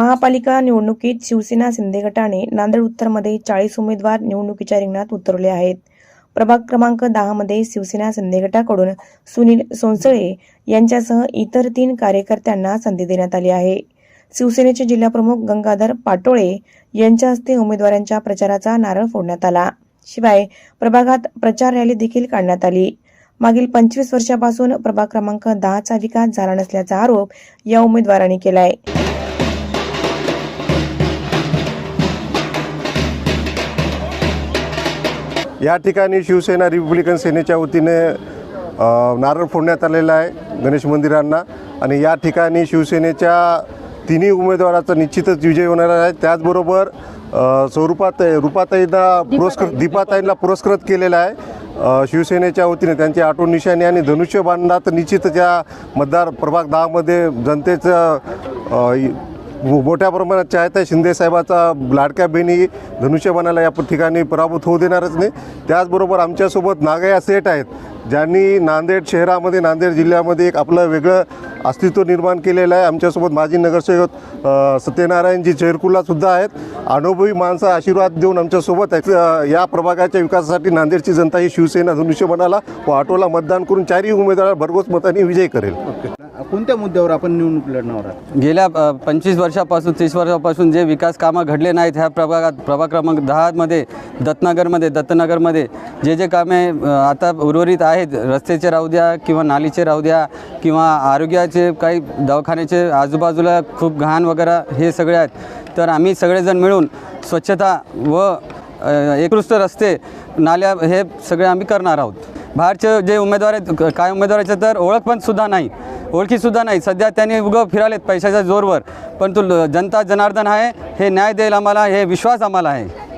महापालिका निवडणुकीत शिवसेना शिंदे गटाने नांदेड उत्तरमध्ये चाळीस उमेदवार निवडणुकीच्या रिंगणात उतरले आहेत. प्रभाग क्रमांक दहामध्ये शिवसेना शिंदे गटाकडून सुनील सोनसळे यांच्यासह इतर तीन कार्यकर्त्यांना संधी देण्यात आली आहे. शिवसेनेचे जिल्हाप्रमुख गंगाधर पाटोळे यांच्या हस्ते उमेदवारांच्या प्रचाराचा नारळ फोडण्यात आला. शिवाय प्रभागात प्रचार रॅली देखील काढण्यात आली. मागील पंचवीस वर्षापासून प्रभाग क्रमांक दहाचा विकास झाला नसल्याचा आरोप या उमेदवारांनी केलाय. या ठिकाणी शिवसेना रिपब्लिकन सेनेच्या वतीने नारळ फोडण्यात आलेला आहे गणेश मंदिरांना. आणि या ठिकाणी शिवसेनेच्या तिन्ही उमेदवाराचा निश्चितच विजय होणार आहे. त्याचबरोबर स्वरूपात रुपाताईंना पुरस्कृत दीपाताईंना पुरस्कृत केलेला आहे. शिवसेनेच्या वतीने त्यांची आठवण निशाणी आणि धनुष्यबाणला तर निश्चितच या मतदार प्रभाग दहामध्ये जनतेचं मोठ्या प्रमाणात चाहत्या शिंदे शिंदेसाहेबाचा लाडक्या बहिणी धनुष्यबाणाला या ठिकाणी पराभूत होऊ देणारच नाही. त्याचबरोबर आमच्यासोबत नागया सेठ आहेत ज्यांनी नांदेड शहरामध्ये नांदेड जिल्ह्यामध्ये एक आपलं वेगळं अस्तित्व निर्माण केलेलं आहे. आमच्यासोबत माजी नगरसेवक सत्यनारायणजी चेरकुलासुद्धा आहेत. अनुभवी माणसं आशीर्वाद देऊन आमच्यासोबत आहेत या प्रभागाच्या विकासासाठी नांदेडची जनता ही शिवसेना धनुष्यबाणाला व ऑटोला मतदान करून चारही उमेदवार भरघोस मतांनी विजय करेल. कोणत्या मुद्द्यावर आपण निवडणूक लढणार आहात? गेल्या पंचवीस वर्षापासून तीस वर्षापासून जे विकास कामं घडले नाहीत ह्या प्रभागात प्रभाग क्रमांक दहामध्ये दत्तनगरमध्ये दत्तनगरमध्ये जे जे कामे आता उर्वरित आहेत रस्त्याचे राहू द्या किंवा नालीचे राहू द्या किंवा आरोग्याचे काही दवाखान्याचे आजूबाजूला खूप घाण वगैरे हे सगळे आहेत. तर आम्ही सगळेजण मिळून स्वच्छता व अ, रस्ते नाल्या हे सगळे आम्ही करणार आहोत. बाहेरचे जे उमेदवार आहेत काय उमेदवाराचे तर ओळख पण सुद्धा नाही. ओळखीसुद्धा नाही. सध्या त्यांनी उगं फिरालेत पैशाच्या जोरवर. पण तो ल- जनता जनार्दन आहे हे न्याय देईल आम्हाला हे विश्वास आम्हाला आहे.